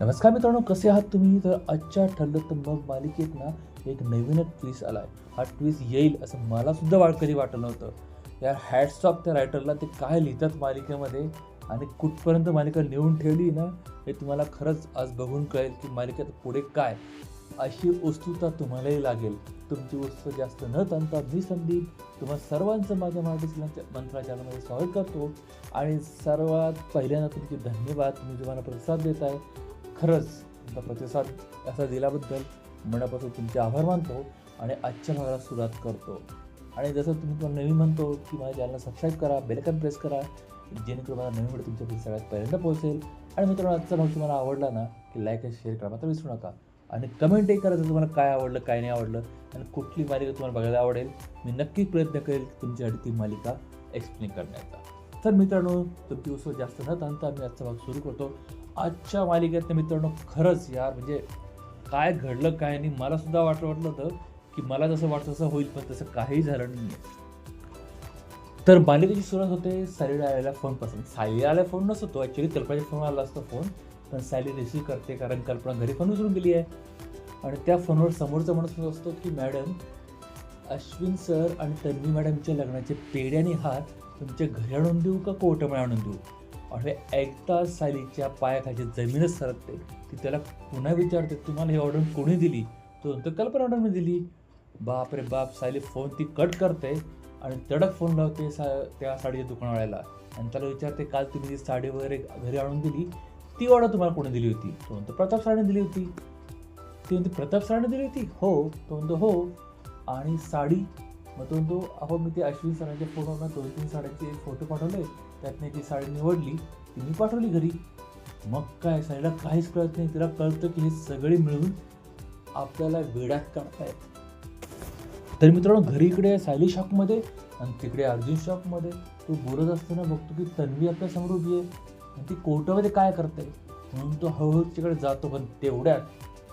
नमस्कार मित्रांनो कसे आहात तुम्ही? तर आजच्या ठरलं तर मग मालिकेत ना एक नवीनच ट्विस्ट आला आहे हा ट्विस्ट येईल असं मला सुद्धा वाट कधी वाटलं नव्हतं या हॅट्स ऑफ त्या रायटरला ते काय लिहितात मालिकेमध्ये? आणि कुठपर्यंत मालिका नेऊन ठेवली ना हे तुम्हाला खरंच आज बघून कळेल की मालिकेत पुढे काय. अशी उत्सुकता तुम्हालाही लागेल. तुमची उत्सुकता जास्त न ताणता मी संदीप तुम्हा सर्वांचं माझ्या मराठी मंत्राचारामध्ये स्वागत करतो. आणि सर्वात पहिल्यांदा तुमचे धन्यवाद. तुम्ही जो मला प्रतिसाद देत आहे खरंच तुमचा प्रतिसाद असा दिल्याबद्दल मनापासून तुमचे आभार मानतो आणि आजच्या भागाला सुरुवात करतो. आणि जसं तुम्ही तुम्हाला नवीन म्हणतो की माझ्या चॅनलला सबस्क्राईब करा बेलकन प्रेस करा जेणेकरून मला नवीन व्हिडिओ तुमच्यापर्यंत सगळ्यात पहिल्यांदा पोहोचेल. आणि मित्रांनो आजचा भाग तुम्हाला आवडला ना की लाईक आणि शेअर करा मात्र विसरू नका. आणि कमेंटही करा जर तुम्हाला काय आवडलं काय नाही आवडलं आणि कुठली मालिका तुम्हाला बघायला आवडेल मी नक्की प्रयत्न करेल तुमच्यासाठी ती मालिका एक्सप्लेन करण्याचा. तर मित्रांनो तुमची उत्सव जास्त न ताणता मी आजचा भाग सुरू करतो. आजच्या मालिकेतनं मित्रांनो खरंच यार म्हणजे काय घडलं काय नाही मला सुद्धा वाटलं वाटलं होतं की मला जसं वाटतं तसं होईल पण तसं काही झालं नाही तर मालिकेची सुरुवात होते सायलीला आलेला फोनपासून. सायली आलेला फोन नसतो ॲक्च्युली कल्पनाच्या फोन आला असतो फोन पण सायली रिसीव्ह करते कारण कल्पना घरी फोन विसरून गेली आहे. आणि त्या फोनवर समोरचा म्हणत असतो की मॅडम अश्विन सर आणि तन्वी मॅडमच्या लग्नाचे पेढ्याने हात तुमच्या घरी आणून देऊ का कोर्टामध्ये आणून देऊ? आणि ऐकता सायलीच्या पायाखाली जमीनच सरकते ती त्याला पुन्हा विचारते तुम्हाला ही ऑर्डर कोणी दिली? तो म्हणतो कल्पना ऑर्डर मी दिली. बाप रे बाप सायली फोन ती कट करते आणि तडक फोन लावते सा त्या साडीच्या दुकानवाल्याला. आणि त्याला विचारते काल तुम्ही जी साडी वगैरे घरी आणून दिली ती ऑर्डर तुम्हाला कोणी दिली होती? तो म्हणतो प्रताप साडीने दिली होती. ती म्हणते प्रताप साडीने दिली होती? हो. तो म्हणतो हो. आणि साडी मग तो म्हणतो अहो मी ते अश्विन सरांच्या फोटोना दोन तीन साड्यांचे फोटो पाठवले त्यातनं ती साडी निवडली ती मी पाठवली घरी. मग काय साडीला काहीच कळत नाही. तिला कळतं की हे सगळे मिळून आपल्याला वेड्यात काढतायत. तर मित्रांनो घरी इकडे सायली शॉपमध्ये आणि तिकडे अर्जुन शॉकमध्ये तो बोलत असताना बघतो की तन्वी आपल्यासमोर उभी आहे आणि ती कोर्टामध्ये काय करते? म्हणून तो हळूहळू तिकडे जातो पण तेवढ्यात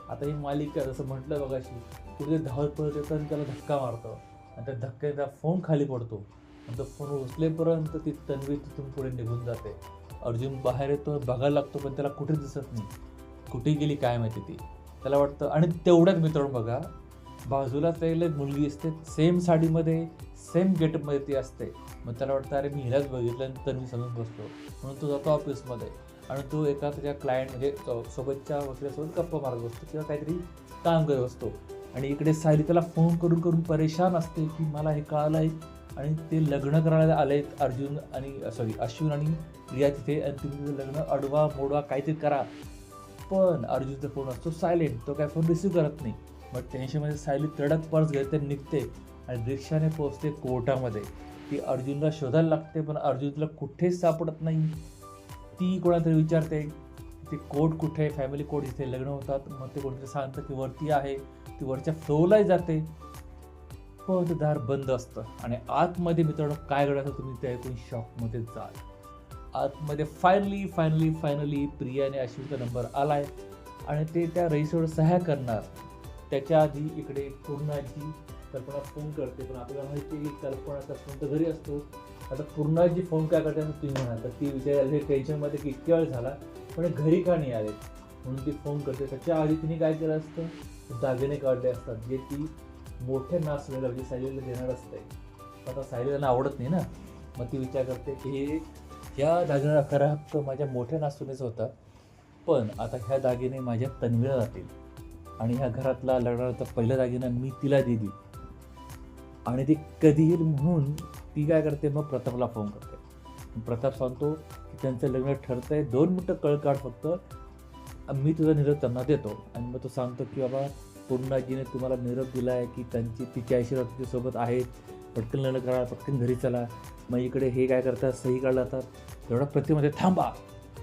आता ही मालिका जसं म्हटलं बघाशी कुठे धावत पळत येतं आणि त्याला धक्का मारतो. आणि त्या धक्क्याचा फोन खाली पडतो. आणि तो फोन उचलेपर्यंत ती तन्वी तिथून पुढे निघून जाते. अर्जुन बाहेर येतो बघायला लागतो पण त्याला कुठे दिसत नाही. कुठे गेली काय माहिती ती. त्याला वाटतं आणि तेवढ्याच मित्रांनो बघा बाजूला त्याला एक मुलगी असते सेम साडीमध्ये सेम गेटअपमध्ये ती असते. मग त्याला वाटतं अरे मी हिलाच बघितलं आणि तन्वी समजून बसतो म्हणून तो जातो ऑफिसमध्ये आणि तो एका त्याच्या क्लायंट म्हणजे सोबतच्या वकिलासोबत गप्पा मारत बसतो किंवा काहीतरी काम करत असतो आणि इकडे सायली त्याला फोन करून करून परेशान असते की मला हे कळालं आहे आणि ते लग्न करायला आले अर्जुन आणि सॉरी अश्विन आणि रिया तिथे. आणि तुम्ही लग्न अडवा मोडवा काहीतरी करा. पण अर्जुनचा फोन असतो सायलेंट तो काय फोन रिसीव्ह करत नाही. मग टेन्शनमध्ये सायली तडक पर्स घेते निघते आणि रिक्षाने पोहोचते कोर्टामध्ये. ती अर्जुनला शोधायला लागते पण अर्जुन कुठेच सापडत नाही. ती कोणातरी विचारते ते कोर्ट कुठे फॅमिली कोर्ट इथे लग्न होतात. मग ते कोणतं सांगतं की वरती आहे. ती वरच्या फ्लोअरलाही जाते. पण दार बंद असतं. आणि आतमध्ये मित्रांनो काय घडायचं तुम्ही त्या ऐकून शॉकमध्ये जाल. आतमध्ये फायनली फायनली फायनली प्रियाने अश्विनचा नंबर आलाय. आणि ते त्या रईसवर सह्या करणार. त्याच्या आधी इकडे पूर्णाजी कल्पना फोन करते. पण आपल्याला माहिती आहे की कल्पनाचा फोन तर घरी असतो. आता पूर्णाजी फोन काय करते असं तुम्ही म्हणाल. तर ती विचारायला टेन्शनमध्ये की इतक्या वेळ झाला? पण घरी का नाही आले? म्हणून ती फोन करते. त्याच्या आधी तिने काय केलं असतं? दागिने काढले असतात. जे ती मोठ्या नाचलेला म्हणजे सायलीला देणार असते. आता सायलीला आवडत नाही ना. मग ती विचार करते की ह्या दागिन्याला खरा हक्क माझ्या मोठ्या नाचुनेचा होता. पण आता ह्या दागिने माझ्या तन्वीला जातील. आणि ह्या घरातला लग्नाचा पहिला दागिना मी तिला दिली आणि ती कधी येईल म्हणून ती काय करते मग प्रतापला फोन करते. प्रताप सांगतो की त्यांचं लग्न ठरतं आहे दोन मिनटं कळकाळ फक्त. मी तुझा निरोप त्यांना देतो. आणि मग तो सांगतो की बाबा पूर्णाजीने तुम्हाला निरोप दिला आहे की त्यांची तिची आशीर्वाद तुझ्यासोबत आहेत. पटकन लग्न करा पटकन घरी चला. मग इकडे हे काय करतात सही काढलं जातात एवढा प्रतिमध्ये थांबा.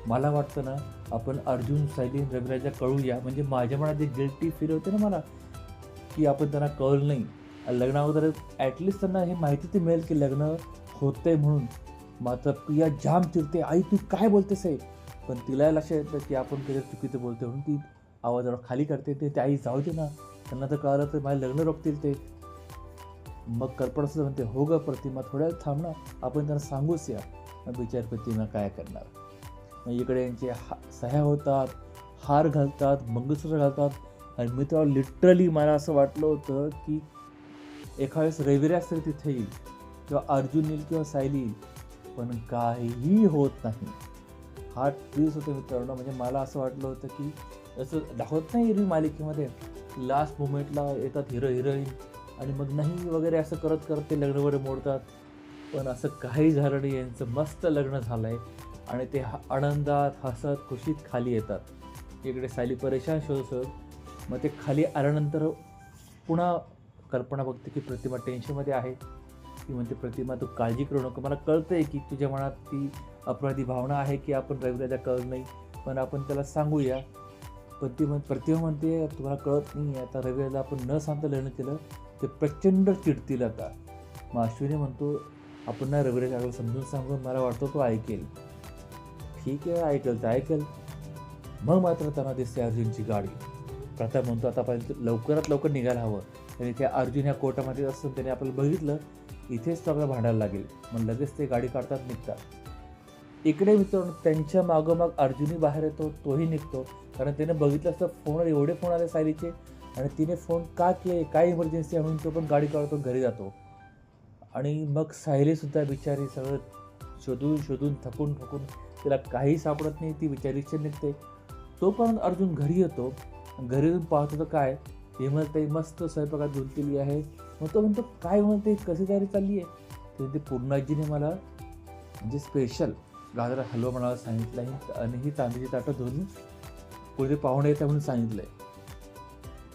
मला वाटतं ना आपण अर्जुन सायलीन रविराजा कळूया. म्हणजे माझ्या मनात जे गिल्टी फील होते ना मला की आपण त्यांना कळलं नाही. लग्ना अगोदर ॲटलिस्ट त्यांना हे माहिती ते मिळेल की लग्न होतंय म्हणून. मात्र प्रिया जाम चिरते आई तू काय बोलतेस आहे पण तिला लक्षात येतं की आपण कधी चुकीचं बोलतो म्हणून ती आवाज जरा खाली करते ते आई जाऊ दे ना. त्यांना तर कळलं तर माझे लग्न रोखतील ते. मग कल्पना सुद्धा म्हणते हो ग प्रतिमा थोड्या वेळ थांब ना. आपण त्यांना सांगूच या. मग विचार प्रतिमा काय करणार? मग इकडे यांचे हा सह्या होतात हार घालतात मंगळसूत्र घालतात. आणि मी तेव्हा लिटरली मला असं वाटलं होतं की एका वेळेस तरी तिथे येईल किंवा अर्जुन येईल किंवा सायली येईल. पण काहीही होत नाही. हा ट्विस्ट होते मित्रांनो. म्हणजे मला असं वाटलं होतं की असं दाखवत नाही एरवी मालिकेमध्ये. लास्ट मुमेंटला येतात हिरो हिरोईन आणि मग नाही वगैरे असं करत करत ते लग्न वगैरे मोडतात. पण असं काही झालं नाही यांचं मस्त लग्न झालं आहे आणि ते ह- आनंदात हसत खुशीत खाली येतात. इकडे सायली परेशान शोध मग ते खाली आल्यानंतर पुन्हा कल्पना बघते की प्रतिमा टेन्शनमध्ये आहे. ती म्हणते प्रतिमा तू काळजी करू नको. मला कळतंय की तुझ्या मनात ती अपराधी भावना आहे की आपण रविराजा कळत नाही. पण आपण त्याला सांगूया. पण म्हण प्रतिमा म्हणते तुम्हाला कळत नाही आता रविराजा आपण न सांगता लग्न केलं ते प्रचंड चिडतील आता. मग अश्विनी म्हणतो आपण ना रविराजाला समजून सांगून मला वाटतं तो ऐकेल. ठीक आहे ऐकेल तर ऐकेल. मग मात्र त्यांना दिसते अर्जुनची गाडी. प्रताप म्हणतो आता पाहिजे लवकरात लवकर निघायला हवं. आणि त्या अर्जुन ह्या कोर्टामध्ये असून त्याने आपल्याला बघितलं इथेच तो आपल्याला भांडायला लागेल. मग लगेच ते गाडी काढतात निघतात. इकडे मित्रांनो त्यांच्या मागोमाग अर्जुनही बाहेर येतो तोही निघतो. कारण तिने बघितलं असतं फोन एवढे फोन आले सायलीचे आणि तिने फोन का केले काय इमर्जन्सी आहे म्हणून तो पण गाडी काढतो घरी जातो. आणि मग सायलीसुद्धा बिचारी सगळं शोधून शोधून थकून थकून तिला काही सापडत नाही ती बिचारीचे निघते. तोपर्यंत अर्जुन घरी येतो. घरी येऊन पाहतो तर काय हेमलताई मस्त स्वयंपाकात गुंतलेली आहे. मग तो म्हणतो काय हो म्हणते कशी तयारी चालली आहे? तर ते पूर्णाजीने मला म्हणजे स्पेशल गाजरा हलवा म्हणायला सांगितलं आहे. आणि ही तांदळीची ताटं धुवून कोणीतरी पाहुणे येतात म्हणून सांगितलं आहे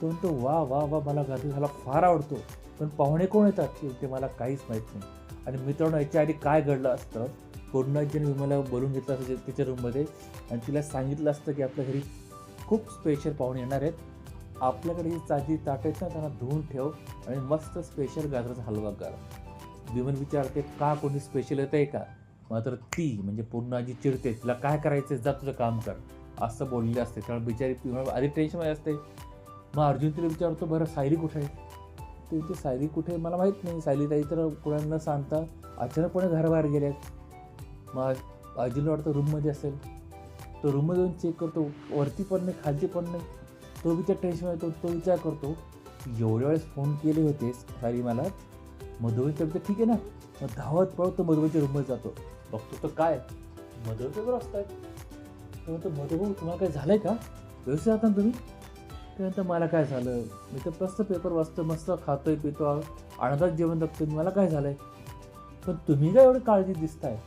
तो म्हणतो वा वा वा मला गाजरा झाला फार आवडतो. पण पाहुणे कोण येतात? ते- मला काहीच माहीत नाही. आणि मित्रांनो याच्या आधी काय घडलं असतं? पूर्णाजीने विमला बोलून घेतलं असतं ते- तिच्या रूममध्ये आणि तिला सांगितलं असतं की आपल्या घरी खूप स्पेशल पाहुणे येणार आहेत. आपल्याकडे ही ताजी ताट आहेत ना त्यांना धुवून ठेव आणि मस्त स्पेशल गाजराचा हलवा कर. विमन विचारते का कोणी स्पेशल येत आहे का? मात्र ती म्हणजे पूर्ण आजी चिडते तिला काय करायचं जा तुझं काम कर. असं बोललेले असते. कारण बिचारी म्हणजे आधी टेन्शनमध्ये असते. मग अर्जुन तिला विचारतो बरं सायली कुठे आहे? ते सायरी सायली कुठे आहे? मला माहीत नाही. सायली ताई तर कोणाला न सांगता अचानकपणे घराबाहेर गेल्यात मग अर्जुनला वाटतं रूममध्ये असेल. तो रूममध्ये जाऊन चेक करतो. वरती पण नाही खालची पण नाही. तो विचार टेन्शन येतो तो विचार करतो एवढ्या वेळेस फोन केले होतेस सारी मला. मधुबनीच्या तर ठीक आहे ना? मग धावत पळत तो मधुबनीच्या रूममध्ये जातो. बघतो तर काय? मधुबनीचं पेपर असतात तर म्हणतो मधुभाऊ तुम्हाला काय झालं आहे का? व्यवस्थित राहता ना तुम्ही? त्यानंतर मला काय झालं? मी तर मस्त पेपर वाचतो मस्त खातोय पितो आनंदात जेवण जगतो मला काय झालं आहे पण तुम्ही काय एवढी काळजी दिसताय?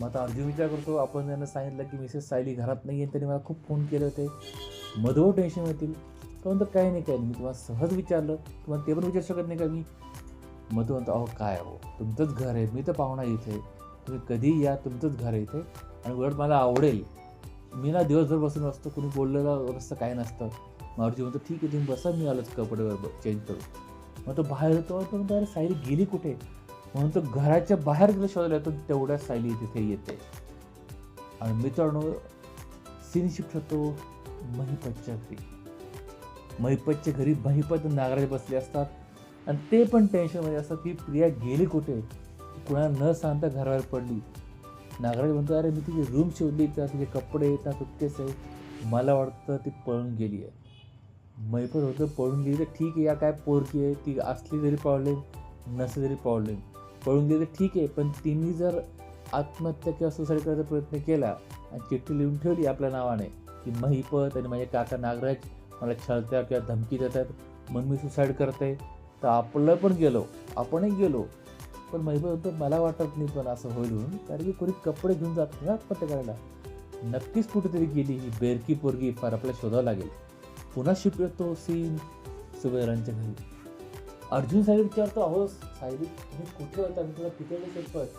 मग आता अर्जुन विचार करतो आपण त्यांना सांगितलं की मिसेस सायली घरात नाही आहे त्यांनी मला खूप फोन केले होते. मधुभाऊ टेन्शन येतील. तो म्हणतो काही नाही काही नाही. मी तुम्हाला सहज विचारलं. तुम्हाला ते पण विचारू शकत नाही का मी? मधू म्हणतो अहो काय हो? तुमचंच घर आहे. मी तर पाहुणा इथे तुम्ही कधी या तुमचंच घर आहे इथे. आणि उलट मला आवडेल. मी ना दिवसभर बसून असतो कुणी बोललेलं असतं काय नसतं. मारुती म्हणतो ठीक आहे तुम्ही बसा मी आलोच कपडे चेंज करू मग तो बाहेर येतो तो म्हणतो अरे सायली गेली कुठे? म्हणून तो घराच्या बाहेर गेलं शोधायला येतो तेवढ्या सायली तिथे येते. आणि मित्रांनो सीन शिफ्ट होतो महिपतच्या घरी. महिपतच्या घरी महिपत नागराज बसले असतात. आणि ते पण टेन्शनमध्ये असतात की प्रिया गेली कुठे? कुणाला न सांगता घरावर पडली. नागराज म्हणतो अरे मी तिची रूम शोधली का तिचे कपडे त्या सुटकेस आहे. मला वाटतं ती पळून गेली आहे. मैपत होतं पळून गेली तर ठीक आहे या काय पोरकी आहे ती असली तरी प्रॉब्लेम नसली तरी प्रॉब्लेम पळून गेली तर ठीक आहे पण तिने जर आत्महत्या किंवा सुसाईड करायचा प्रयत्न केला आणि चिठ्ठी लिहून ठेवली आपल्या नावाने की महिपत आणि माझे काका नागराज मला छळत्या किंवा धमकी देतात मग मी सुसाईड करते तर आपलं पण गेलो आपणही गेलो पण महिपत होतं मला वाटत नाही पण असं होईल म्हणून. कारण की कोणी कपडे घेऊन जात नाही ना आत्महत्या करायला नक्कीच कुठेतरी गेली ही बेरकी पोरगी फार आपल्याला शोधावं लागेल. पुन्हा शिफ्ट येतो सीन सुबेरांच्या घरी. अर्जुन साहेब विचारतो अहो साहेब तुम्ही कुठे होता? मी तुला किती वेळेस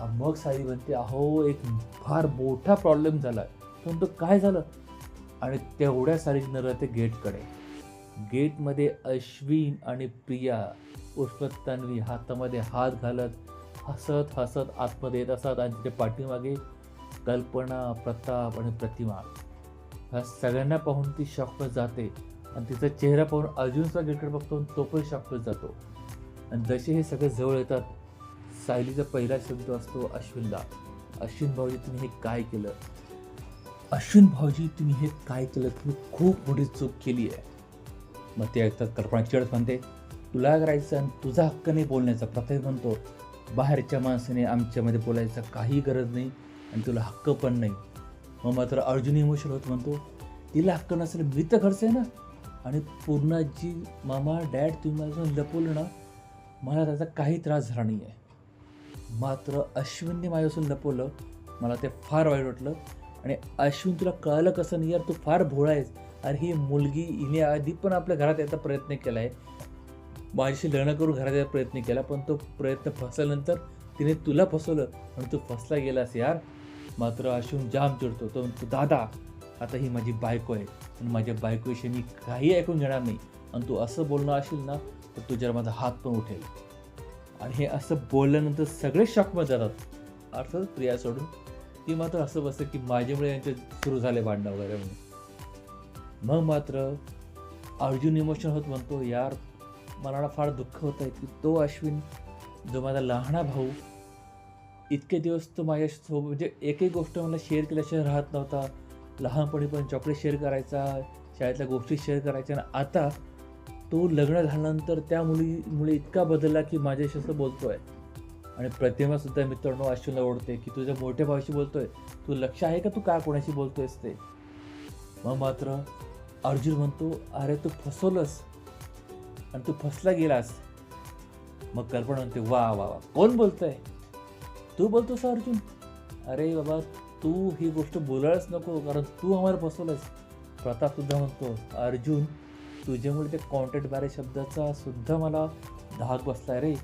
मग साहेब म्हणते अहो एक फार मोठा प्रॉब्लेम झाला. पण तो काय झालं? आणि तेवढ्या सारी राहते गेटकडे. गेटमध्ये अश्विन आणि प्रिया उष्णत तन्वी हातामध्ये हात घालत हसत हसत आतमध्ये येत असत आणि तिथे पाठीमागे कल्पना प्रताप आणि प्रतिमा. ह्या सगळ्यांना पाहून ती शॉकवर जाते आणि तिचा चेहरा पाहून अर्जुनचा गेटकडे बघतो आणि तो पण शॉकवर जातो. आणि जसे हे सगळे जवळ येतात सायलीचा पहिला शब्द असतो अश्विनला अश्विन भाऊजी तुम्ही हे काय केलं? अश्विन भाऊजी तुम्ही हे काय केलं? तुम्ही खूप मोठी चूक केली आहे. मग ते ऐकतात कल्पना चिडत म्हणते तुला करायचं आणि तुझा हक्क नाही बोलण्याचा. प्रथम म्हणतो बाहेरच्या माणसाने आमच्यामध्ये बोलायचा काही गरज नाही आणि तुला हक्क पण नाही. मग मात्र अर्जुन इमोशनल होत म्हणतो तिला हक्क नसेल मी तर खर्च आहे ना. आणि पूर्णाजी मामा डॅड तुम्ही माझ्यापासून लपवलं ना मला त्याचा काही त्रास झाला नाही आहे मात्र अश्विनने माझ्यापासून लपवलं मला ते फार वाईट वाटलं. आणि अश्विन तुला कळलं कसं नाही यार तू फार भोळा आहेस. अरे ही मुलगी हिने आधी पण आपल्या घरात यायचा प्रयत्न केला आहे माझ्याशी लग्न करून घराचा प्रयत्न केला पण तो प्रयत्न फसल्यानंतर तिने तुला फसवलं आणि तू फसला गेलास यार. मात्र अशून जाम चिडतो. तो म्हणतो दादा आता ही माझी बायको आहे आणि माझ्या बायकोविषयी मी काही ऐकून घेणार नाही. आणि तू असं बोलणं असेल ना तर तुझ्यावर माझा हात पण उठेल. आणि हे असं बोलल्यानंतर सगळे शॉकमध्ये जातात. अर्थात प्रिया सोडून. ती मात्र असं बसतं की माझ्यामुळे यांचे सुरू झाले भांडणं वगैरे म्हणून. मग मात्र अर्जुन इमोशनल होत म्हणतो यार मला फार दुःख होत आहे की तो अश्विन जो माझा लहाना भाऊ इतके दिवस तो माझ्यासोबत म्हणजे एकही गोष्ट मला शेअर केल्याशिवाय राहत नव्हता. लहानपणी पण चॉकलेट शेअर करायचा शाळेतल्या गोष्टी शेअर करायच्या आणि आता तो लग्न झाल्यानंतर त्या मुलीमुळे इतका बदलला की माझ्याशी असं बोलतो आहे आणि प्रतिमासुद्धा मित्रांनो अश्विनला ओढते की तुझ्या मोठ्या भावाशी बोलतो आहे तू लक्ष आहे का तू का कोणाशी बोलतो आहेस ते? मग मात्र अर्जुन म्हणतो अरे तू फसवलंस. आणि तू फसला गेलास. मग कल्पना म्हणते वा वा वा कोण बोलतोय? तू बोलतोस अर्जुन. अरे बाबा तू ही गोष्ट बोलायलाच नको कारण तू आम्हाला फसवलंस प्रताप सुद्धा म्हणतो अर्जुन तुझ्यामुळे त्या कॉन्टॅक्ट बारे शब्दाचा सुद्धा मला धाक बसला रे.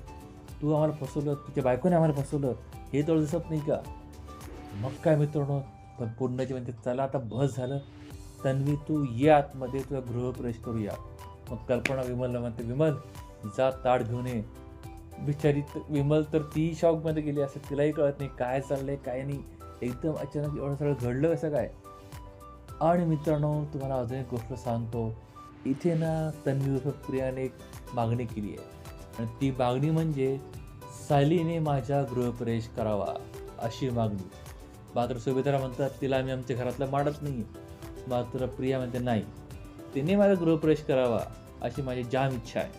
तू आम्हाला फसवलं तुझ्या बायकोने आम्हाला फसवलं हे तर दिसत नाही का? मग काय मित्रांनो पण पूर्णाची म्हणते चला आता बस झालं. तन्वी तू ये आतमध्ये तुझा गृहप्रवेश करूया. मग कल्पना विमलला म्हणते विमल जा ताट घेऊन ये. बिचारी विमल तर ती शॉकमध्ये गेली असं तिलाही कळत नाही काय चाललंय काय नाही. एकदम अचानक एवढं सगळं घडलं कसं काय? आणि मित्रांनो तुम्हाला अजून एक गोष्ट सांगतो. इथे ना तन्वी उर्फ प्रियाने एक मागणी केली आहे. आणि ती मागणी म्हणजे सालीने माझ्या गृहप्रवेश करावा अशी मागणी. मात्र सुभेदारा म्हणतात तिला आम्ही आमच्या घरातलं माडत नाही. मात्र प्रिया म्हणते नाही. तिने माझा गृहप्रवेश करावा अशी माझी जाम इच्छा आहे.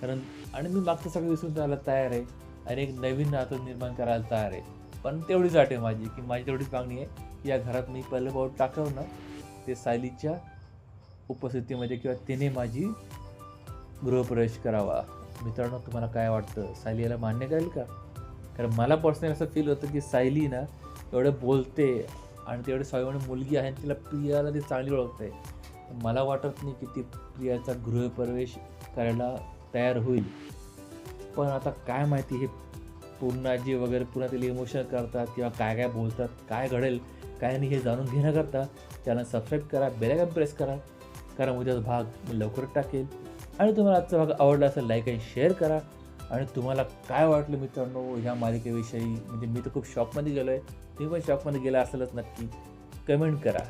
कारण आणि मी मागचं सगळं विसरून जायला तयार आहे. आणि एक नवीन नातं निर्माण करायला तयार आहे. पण तेवढीच आठ आहे माझी की माझी तेवढीच मागणी आहे. या घरात मी पहिलं पाऊल टाकावं ना ते सायलीच्या उपस्थितीमध्ये किंवा तिने माझी गृहप्रवेश करावा. मित्रांनो तुम्हाला काय वाटतं? सायली याला मान्य करेल का? कारण मला पर्सनली असं फील होतं की सायली ना एवढं बोलते आणि तेवढे स्वाभिमानी मुलगी आहे आणि तिला प्रियाला ती चांगली ओळखते. मला वाटत नाही की ती प्रियाचा गृहप्रवेश करायला तयार होईल. पण आता काय माहिती हे पूर्णाजी वगैरे पुन्हा तिला इमोशन करतात किंवा काय काय बोलतात काय घडेल काय नाही हे जाणून घेण्याकरता चॅनल सबस्क्राईब करा बेलायकन प्रेस करा. कारण उद्याचा भाग मी लवकर टाकेल. आणि तुम्हाला आजचा भाग आवडला असेल लाईक आणि शेअर करा. आणि तुम्हाला काय वाटलं मित्रांनो ह्या मालिकेविषयी? म्हणजे मी तर खूप शॉकमध्ये गेलो आहे तुम्ही पण शॉकमध्ये गेला असेलच नक्की. कमेंट करा.